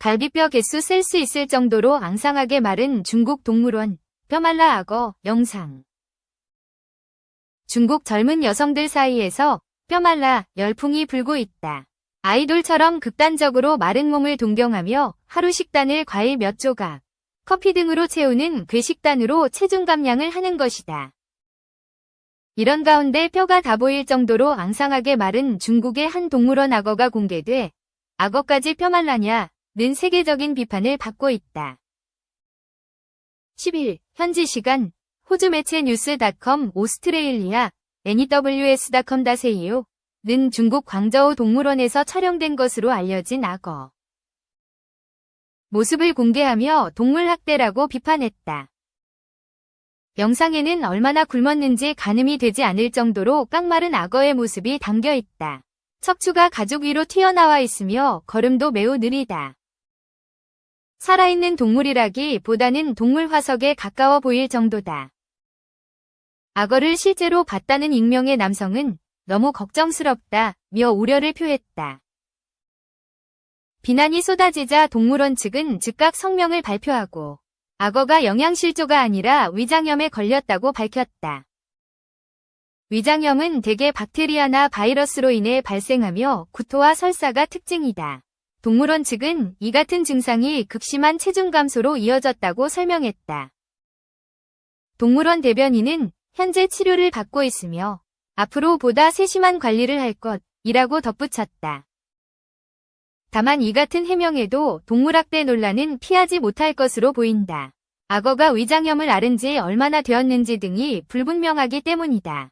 갈비뼈 개수 셀 수 있을 정도로 앙상하게 마른 중국 동물원 뼈말라 악어 영상. 중국 젊은 여성들 사이에서 뼈말라 열풍이 불고 있다. 아이돌처럼 극단적으로 마른 몸을 동경하며 하루 식단을 과일 몇 조각, 커피 등으로 채우는 괴식단으로 체중 감량을 하는 것이다. 이런 가운데 뼈가 다 보일 정도로 앙상하게 마른 중국의 한 동물원 악어가 공개돼 악어까지 뼈말라냐 는 세계적인 비판을 받고 있다. 10일 현지 시간 호주 매체 뉴스닷컴 오스트레일리아 NEWS.com.au 는 중국 광저우 동물원에서 촬영된 것으로 알려진 악어. 모습을 공개하며 동물학대라고 비판했다. 영상에는 얼마나 굶었는지 가늠이 되지 않을 정도로 깡마른 악어의 모습이 담겨 있다. 척추가 가죽 위로 튀어나와 있으며 걸음도 매우 느리다. 살아있는 동물이라기 보다는 동물 화석에 가까워 보일 정도다. 악어를 실제로 봤다는 익명의 남성은 너무 걱정스럽다, 며 우려를 표했다. 비난이 쏟아지자 동물원 측은 즉각 성명을 발표하고 악어가 영양실조가 아니라 위장염에 걸렸다고 밝혔다. 위장염은 대개 박테리아나 바이러스로 인해 발생하며 구토와 설사가 특징이다. 동물원 측은 이 같은 증상이 극심한 체중 감소로 이어졌다고 설명했다. 동물원 대변인은 현재 치료를 받고 있으며 앞으로 보다 세심한 관리를 할 것이라고 덧붙였다. 다만 이 같은 해명에도 동물학대 논란은 피하지 못할 것으로 보인다. 악어가 위장염을 앓은 지 얼마나 되었는지 등이 불분명하기 때문이다.